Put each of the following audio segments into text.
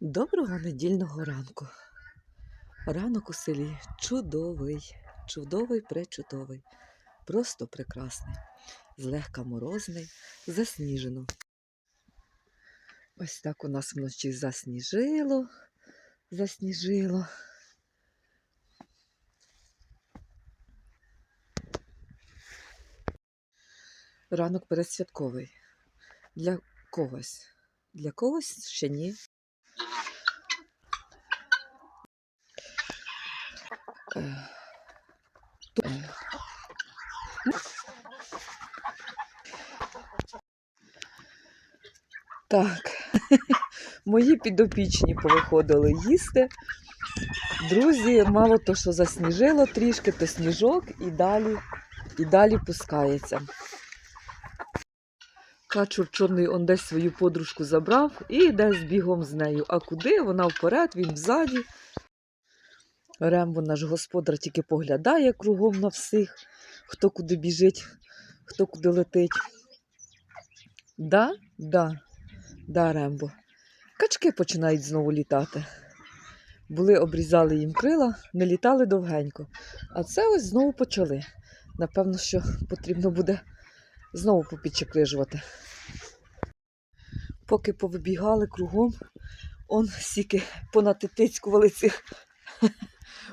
Доброго недільного ранку. Ранок у селі чудовий, чудовий, пречудовий, просто прекрасний, злегка морозний, засніжено. Ось так у нас вночі засніжило, засніжило. Ранок передсвятковий. Для когось. Для когось ще ні. Так, мої підопічні повиходили їсти. Друзі, мало то, що засніжило трішки, то сніжок і далі, і далі пускається. Качур чорний он десь свою подружку забрав і йде з бігом з нею. А куди? Вона вперед, він взаді. Рембо наш господар тільки поглядає кругом на всіх, хто куди біжить, хто куди летить. Да, да, да, Рембо. Качки починають знову літати. Були, обрізали їм крила, не літали довгенько. А це ось знову почали. Напевно, що потрібно буде знову попідчекрижувати. Поки повибігали кругом, он стільки понатитицькували цих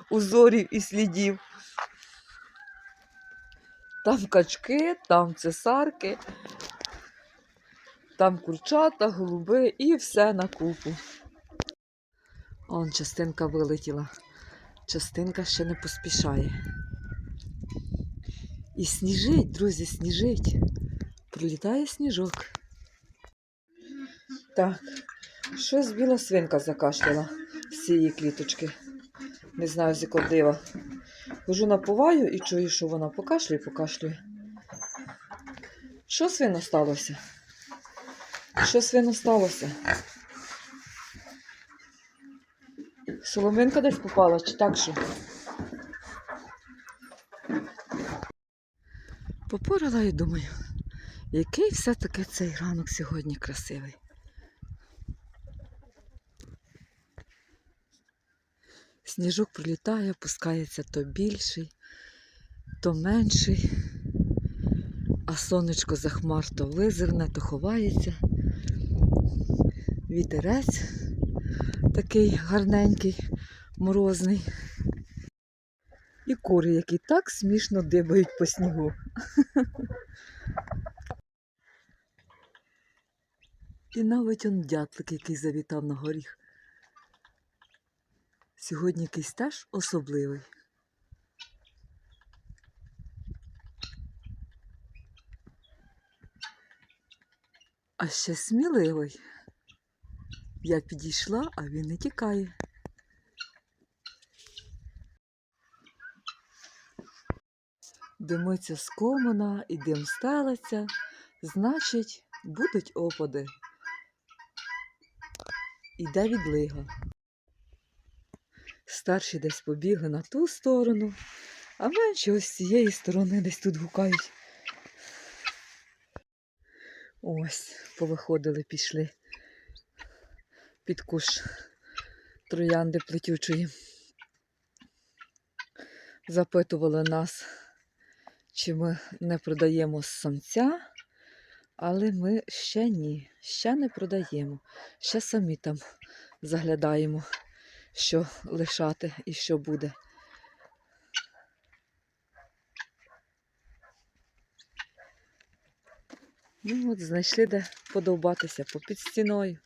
узорів і слідів. Там качки, там цесарки, там курчата, голуби і все на купу. Он частинка вилетіла, частинка ще не поспішає. І сніжить, друзі, сніжить. Прилітає сніжок. Так, щось біла свинка закашляла з цієї кліточки. Не знаю, з якого дива. Хожу напуваю і чую, що вона покашлює, покашлює. Що свино сталося? Що свино сталося? Соломинка десь попала, чи так що? Попорала і думаю, який все-таки цей ранок сьогодні красивий. Сніжок пролітає, опускається то більший, то менший, а сонечко за хмар то визирне, то ховається. Вітерець такий гарненький, морозний. І кури, які так смішно дибають по снігу. І навіть он дятлик, який завітав на горіх. Сьогодні якийсь теж особливий. А ще сміливий. Я підійшла, а він не тікає. Димиться з комина і дим стелиться, значить, будуть опади. Іде відлига. Старші десь побігли на ту сторону, а менші ось з цієї сторони десь тут гукають. Ось, повиходили, пішли під куш троянди плетючої. Запитували нас, чи ми не продаємо самця, але ми ще ні, ще не продаємо. Ще самі там заглядаємо, що лишати і що буде. Ну от знайшли де подовбатися попід стіною.